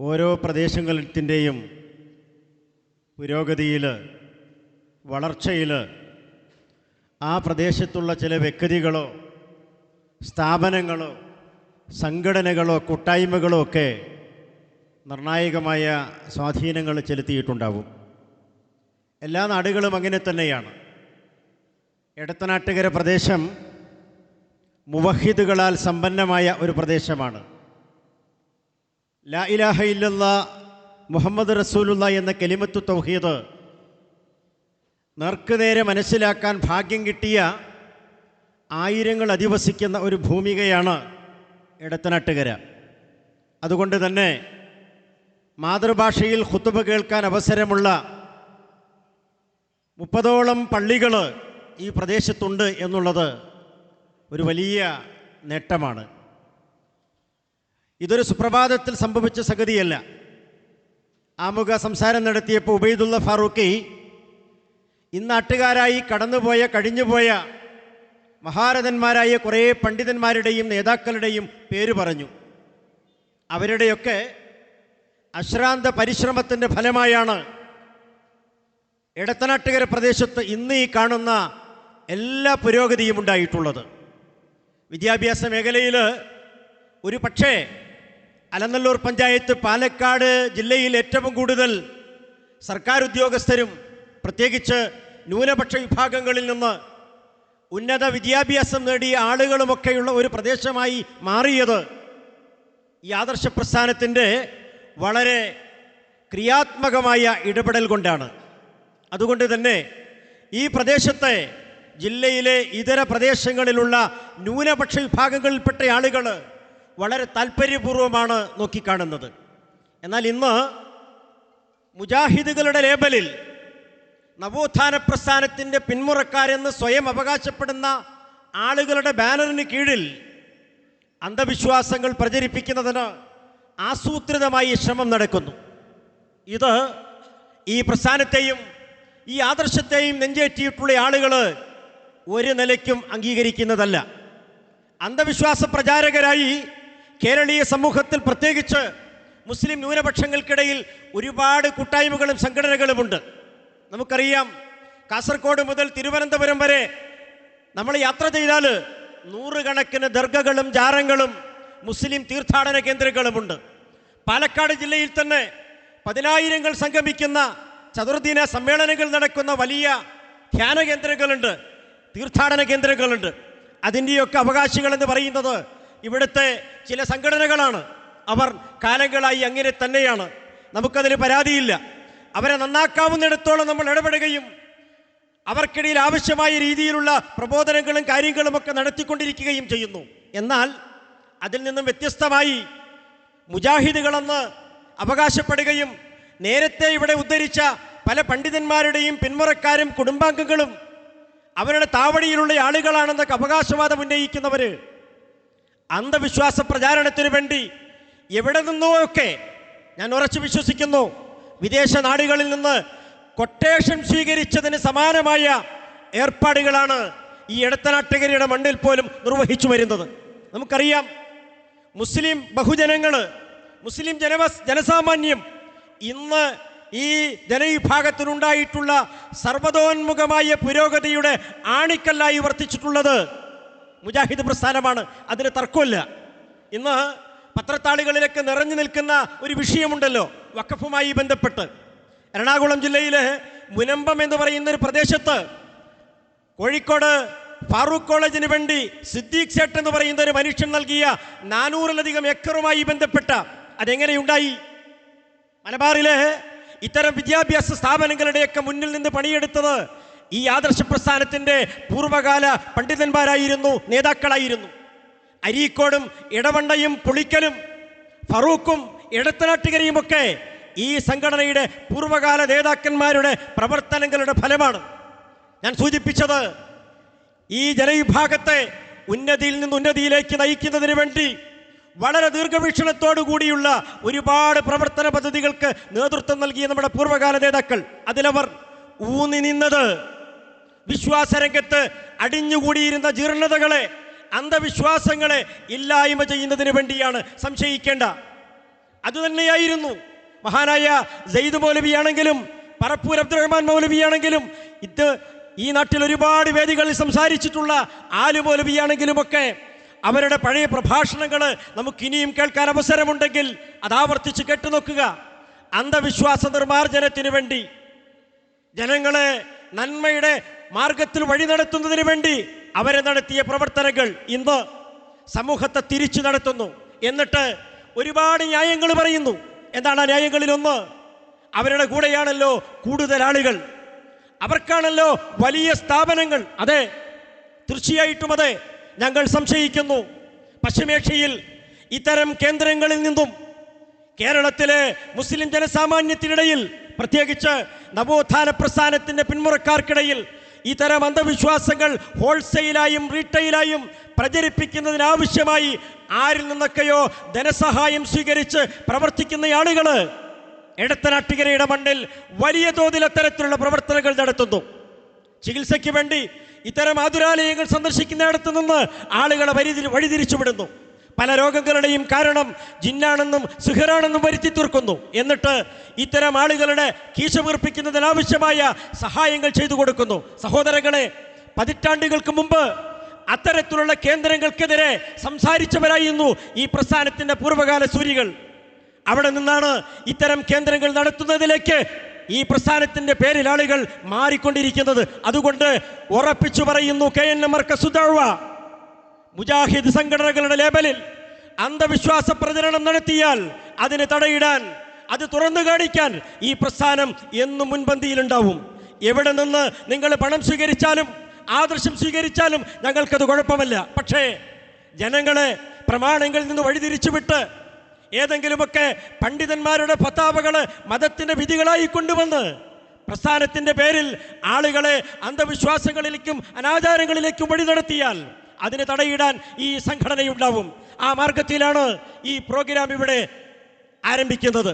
ഓരോ പ്രദേശങ്ങളത്തിന്റെയും പുരോഗതിയിൽ വളർച്ചയിൽ ആ പ്രദേശത്തുള്ള ചില വ്യക്തികളോ സ്ഥാപനങ്ങളോ സംഘടനകളോ കൂട്ടായ്മകളോ ഒക്കെ നിർണായകമായ സ്വാധീനങ്ങൾ ചെലുത്തിയിട്ടുണ്ടാവും. എല്ലാ നാടുകളും അങ്ങനെ തന്നെയാണ്. എടത്തനാട്ടുകര പ്രദേശം മുവഹിദുകളാൽ സമ്പന്നമായ ഒരു പ്രദേശമാണ്. ലാ ഇലാഹ ഇല്ലല്ല മുഹമ്മദ് റസൂലുള്ള എന്ന കെലിമത്തു തൗഹീദ്. നേർക്കുനേരെ മനസ്സിലാക്കാൻ ഭാഗ്യം കിട്ടിയ ആയിരങ്ങൾ അധിവസിക്കുന്ന ഒരു ഭൂമികയാണ് ഇടത്തനാട്ടുകര അതുകൊണ്ട് തന്നെ മാതൃഭാഷയിൽ ഹുത്തുബ് കേൾക്കാൻ അവസരമുള്ള മുപ്പതോളം പള്ളികൾ ഈ പ്രദേശത്തുണ്ട് എന്നുള്ളത് ഒരു വലിയ നേട്ടമാണ്. ഇതൊരു സുപ്രഭാതത്തിൽ സംഭവിച്ച സംഗതിയല്ല. ആമുഖ സംസാരം നടത്തിയപ്പോൾ ഉബൈദുള്ള ഫാറൂഖി ഇന്നാട്ടുകാരായി കടന്നുപോയ കഴിഞ്ഞുപോയ മഹാരഥന്മാരായ കുറേ പണ്ഡിതന്മാരുടെയും നേതാക്കളുടെയും പേര് പറഞ്ഞു. അവരുടെയൊക്കെ അശ്രാന്ത പരിശ്രമത്തിന്റെ ഫലമായാണ് ഇടത്തനാട്ടുകര പ്രദേശത്ത് ഇന്ന് ഈ കാണുന്ന എല്ലാ പുരോഗതിയും ഉണ്ടായിട്ടുള്ളത്. വിദ്യാഭ്യാസ മേഖലയിൽ ഒരു പക്ഷേ അലനല്ലൂർ പഞ്ചായത്ത് പാലക്കാട് ജില്ലയിൽ ഏറ്റവും കൂടുതൽ സർക്കാർ ഉദ്യോഗസ്ഥരും പ്രത്യേകിച്ച് ന്യൂനപക്ഷ വിഭാഗങ്ങളിൽ നിന്ന് ഉന്നത വിദ്യാഭ്യാസം നേടിയ ആളുകളുമൊക്കെയുള്ള ഒരു പ്രദേശമായി മാറിയത് ഈ ആദർശ പ്രസ്ഥാനത്തിന്റെ വളരെ ക്രിയാത്മകമായ ഇടപെടൽ കൊണ്ടാണ്. അതുകൊണ്ട് തന്നെ ഈ പ്രദേശത്തെ ജില്ലയിലെ ഇതര പ്രദേശങ്ങളിലുള്ള ന്യൂനപക്ഷ വിഭാഗങ്ങളിൽപ്പെട്ട ആളുകൾ വളരെ താല്പര്യപൂർവമാണ് നോക്കിക്കാണുന്നത്. എന്നാൽ ഇന്ന് മുജാഹിദുകളുടെ ലേബലിൽ നവോത്ഥാന പ്രസ്ഥാനത്തിന്റെ പിന്മുറക്കാരെന്ന് സ്വയം അവകാശപ്പെടുന്ന ആളുകളുടെ ബാനറിന് കീഴിൽ അന്ധവിശ്വാസങ്ങൾ പ്രചരിപ്പിക്കുന്നതിന് ആസൂത്രിതമായി ശ്രമം നടക്കുന്നു. ഇത് ഈ പ്രസ്ഥാനത്തെയും ഈ ആദർശത്തെയും നെഞ്ചേറ്റിയിട്ടുള്ള ആളുകൾ ഒരു നിലയ്ക്കും അംഗീകരിക്കുന്നതല്ല. അന്ധവിശ്വാസ പ്രചാരകരായി കേരളീയ സമൂഹത്തിൽ പ്രത്യേകിച്ച് മുസ്ലിം ന്യൂനപക്ഷങ്ങൾക്കിടയിൽ ഒരുപാട് കൂട്ടായ്മകളും സംഘടനകളുമുണ്ട്. നമുക്കറിയാം കാസർഗോഡ് മുതൽ തിരുവനന്തപുരം വരെ നമ്മൾ യാത്ര ചെയ്താൽ നൂറുകണക്കിന് ദർഗകളും ജാറങ്ങളും മുസ്ലിം തീർത്ഥാടന കേന്ദ്രങ്ങളുമുണ്ട്. പാലക്കാട് ജില്ലയിൽ തന്നെ പതിനായിരങ്ങൾ സംഗമിക്കുന്ന ചതുർദിന സമ്മേളനങ്ങൾ നടക്കുന്ന വലിയ ധ്യാന കേന്ദ്രങ്ങളുണ്ട് തീർത്ഥാടന കേന്ദ്രങ്ങളുണ്ട്. അതിന്റെയൊക്കെ അവകാശികൾ എന്ന് പറയുന്നത് ഇവിടുത്തെ ചില സംഘടനകളാണ്. അവർ കാലങ്ങളായി അങ്ങനെ തന്നെയാണ്. നമുക്കതിൽ പരാതിയില്ല. അവരെ നന്നാക്കാവുന്നിടത്തോളം നമ്മൾ ഇടപെടുകയും അവർക്കിടയിൽ ആവശ്യമായ രീതിയിലുള്ള പ്രബോധനങ്ങളും കാര്യങ്ങളും ഒക്കെ നടത്തിക്കൊണ്ടിരിക്കുകയും ചെയ്യുന്നു. എന്നാൽ അതിൽ നിന്നും വ്യത്യസ്തമായി മുജാഹിദുകളെന്ന് അവകാശപ്പെടുകയും നേരത്തെ ഇവിടെ ഉദ്ധരിച്ച പല പണ്ഡിതന്മാരുടെയും പിന്മുറക്കാരും കുടുംബാംഗങ്ങളും അവരുടെ താവടിയിലുള്ള ആളുകളാണെന്നൊക്കെ അവകാശവാദം ഉന്നയിക്കുന്നവർ അന്ധവിശ്വാസ പ്രചാരണത്തിനു വേണ്ടി എവിടെ നിന്നോ ഒക്കെ ഞാൻ ഉറച്ചു വിശ്വസിക്കുന്നു. വിദേശ നാടുകളിൽ നിന്ന് കൊട്ടേഷൻ സ്വീകരിച്ചതിന് സമാനമായ ഏർപ്പാടുകളാണ് ഈ ഇടത്തനാട്ടുകരയുടെ മണ്ണിൽ പോലും നിർവഹിച്ചു വരുന്നത്. നമുക്കറിയാം മുസ്ലിം ബഹുജനങ്ങൾ മുസ്ലിം ജനവ ജനസാമാന്യം ഇന്ന് ഈ ജനവിഭാഗത്തിനുണ്ടായിട്ടുള്ള സർവതോന്മുഖമായ പുരോഗതിയുടെ ആണിക്കല്ലായി വർത്തിച്ചിട്ടുള്ളത് മുജാഹിദ് പ്രസ്ഥാനമാണ്. അതിന് തർക്കമില്ല. ഇന്ന് പത്രത്താളികളിലൊക്കെ നിറഞ്ഞു നിൽക്കുന്ന ഒരു വിഷയമുണ്ടല്ലോ വഖഫുമായി ബന്ധപ്പെട്ട്. എറണാകുളം ജില്ലയിലെ മുനമ്പം എന്ന് പറയുന്ന ഒരു പ്രദേശത്ത് കോഴിക്കോട് ഫാറൂഖ് കോളേജിന് വേണ്ടി സിദ്ദീഖ് സേട്ട് എന്ന് പറയുന്ന ഒരു മനുഷ്യൻ നൽകിയ നാനൂറിലധികം ഏക്കറുമായി ബന്ധപ്പെട്ട അതെങ്ങനെയുണ്ടായി? മലബാറിലെ ഇത്തരം വിദ്യാഭ്യാസ സ്ഥാപനങ്ങളുടെയൊക്കെ മുന്നിൽ നിന്ന് പണിയെടുത്തത് ഈ ആദർശ പ്രസ്ഥാനത്തിന്റെ പൂർവകാല പണ്ഡിതന്മാരായിരുന്നു നേതാക്കളായിരുന്നു. അരീക്കോടും ഇടവണ്ണയും പുളിക്കലും ഫറൂഖും ഇടത്തനാട്ടുകരയുമൊക്കെ ഈ സംഘടനയുടെ പൂർവകാല നേതാക്കന്മാരുടെ പ്രവർത്തനങ്ങളുടെ ഫലമാണ്. ഞാൻ സൂചിപ്പിച്ചത് ഈ ജനവിഭാഗത്തെ ഉന്നതിയിൽ നിന്ന് ഉന്നതിയിലേക്ക് നയിക്കുന്നതിന് വേണ്ടി വളരെ ദീർഘവീക്ഷണത്തോടു കൂടിയുള്ള ഒരുപാട് പ്രവർത്തന പദ്ധതികൾക്ക് നേതൃത്വം നൽകിയ നമ്മുടെ പൂർവകാല നേതാക്കൾ. അതിലവർ ഊന്നി നിന്നത് വിശ്വാസരംഗത്ത് അടിഞ്ഞുകൂടിയിരുന്ന ജീർണതകളെ അന്ധവിശ്വാസങ്ങളെ ഇല്ലായ്മ ചെയ്യുന്നതിന് വേണ്ടിയാണ് സംശയിക്കേണ്ട. അതുതന്നെയായിരുന്നു മഹാനായ ജയ്ദ് മൗലവിയാണെങ്കിലും പറപ്പൂർ അബ്ദുറഹ്മാൻ മൗലവിയാണെങ്കിലും ഇത് ഈ നാട്ടിൽ ഒരുപാട് വേദികളിൽ സംസാരിച്ചിട്ടുള്ള ആലു മൗലവിയാണെങ്കിലുമൊക്കെ അവരുടെ പഴയ പ്രഭാഷണങ്ങൾ നമുക്കിനിയും കേൾക്കാൻ അവസരമുണ്ടെങ്കിൽ അത് ആവർത്തിച്ച് കേട്ടുനോക്കുക അന്ധവിശ്വാസ നിർമ്മാർജനത്തിന് വേണ്ടി ജനങ്ങളെ നന്മയുടെ മാർഗത്തിൽ വഴി നടത്തുന്നതിന് വേണ്ടി അവരെ നടത്തിയ പ്രവർത്തനങ്ങൾ ഇന്ന് സമൂഹത്തെ തിരിച്ചു നടത്തുന്നു. എന്നിട്ട് ഒരുപാട് ന്യായങ്ങൾ പറയുന്നു. എന്താണ് ആ ന്യായങ്ങളിലൊന്ന്? അവരുടെ കൂടെയാണല്ലോ കൂടുതൽ ആളുകൾ. അവർക്കാണല്ലോ വലിയ സ്ഥാപനങ്ങൾ. അതെ തീർച്ചയായിട്ടും അതെ. ഞങ്ങൾ സംശയിക്കുന്നു. പശ്ചിമേഷ്യയിൽ ഇത്തരം കേന്ദ്രങ്ങളിൽ നിന്നും കേരളത്തിലെ മുസ്ലിം ജനസാമാന്യത്തിനിടയിൽ പ്രത്യേകിച്ച് നവോത്ഥാന പ്രസ്ഥാനത്തിന്റെ പിന്മുറക്കാർക്കിടയിൽ ഇത്തരം അന്ധവിശ്വാസങ്ങൾ ഹോൾസെയിലായും റീറ്റെയിലായും പ്രചരിപ്പിക്കുന്നതിനാവശ്യമായി ആരിൽ നിന്നൊക്കെയോ ധനസഹായം സ്വീകരിച്ച് പ്രവർത്തിക്കുന്ന ആളുകൾ ഇടത്തനാട്ടികരയുടെ മണ്ണിൽ വലിയ തോതിൽ അത്തരത്തിലുള്ള പ്രവർത്തനങ്ങൾ നടത്തുന്നു. ചികിത്സയ്ക്ക് വേണ്ടി ഇത്തരം ആതുരാലയങ്ങൾ സന്ദർശിക്കുന്നിടത്തു നിന്ന് ആളുകളെ വഴിതിരിച്ചുവിടുന്നു. വഴിതിരിച്ചു വിടുന്നു പല രോഗങ്ങളുടെയും കാരണം ജിന്നാണെന്നും സുഹറാണെന്നും വരുത്തി തീർക്കുന്നു. എന്നിട്ട് ഇത്തരം ആളുകളുടെ കീശ വീർപ്പിക്കുന്നതിനാവശ്യമായ സഹായങ്ങൾ ചെയ്തു കൊടുക്കുന്നു. സഹോദരങ്ങളെ പതിറ്റാണ്ടുകൾക്ക് മുമ്പ് അത്തരത്തിലുള്ള കേന്ദ്രങ്ങൾക്കെതിരെ സംസാരിച്ചവരായിരുന്നു ഈ പ്രസ്ഥാനത്തിന്റെ പൂർവകാല സൂര്യകൾ അവിടെ നിന്നാണ് ഇത്തരം കേന്ദ്രങ്ങൾ നടത്തുന്നതിലേക്ക് ഈ പ്രസ്ഥാനത്തിന്റെ പേരിൽ ആളുകൾ മാറിക്കൊണ്ടിരിക്കുന്നത്. അതുകൊണ്ട് ഉറപ്പിച്ചു പറയുന്നു കെ എൻ എം മുജാഹിദ് സംഘടനകളുടെ ലേബലിൽ അന്ധവിശ്വാസ പ്രചരണം നടത്തിയാൽ അതിനെ തടയിടാൻ അത് തുറന്നു കാണിക്കാൻ ഈ പ്രസ്ഥാനം എന്നും മുൻപന്തിയിലുണ്ടാവും. എവിടെ നിന്ന് നിങ്ങൾ പണം സ്വീകരിച്ചാലും ആദർശം സ്വീകരിച്ചാലും ഞങ്ങൾക്കത് കുഴപ്പമല്ല. പക്ഷേ ജനങ്ങളെ പ്രമാണങ്ങളിൽ നിന്ന് വഴിതിരിച്ചുവിട്ട് ഏതെങ്കിലുമൊക്കെ പണ്ഡിതന്മാരുടെ ഫത്താവകൾ മതത്തിന്റെ വിധികളായി കൊണ്ടുവന്ന് പ്രസ്ഥാനത്തിന്റെ പേരിൽ ആളുകളെ അന്ധവിശ്വാസങ്ങളിലേക്കും അനാചാരങ്ങളിലേക്കും വഴി നടത്തിയാൽ അതിന് തടയിടാൻ ഈ സംഘടനയുണ്ടാവും. ആ മാർഗത്തിലാണ് ഈ പ്രോഗ്രാം ഇവിടെ ആരംഭിക്കുന്നത്.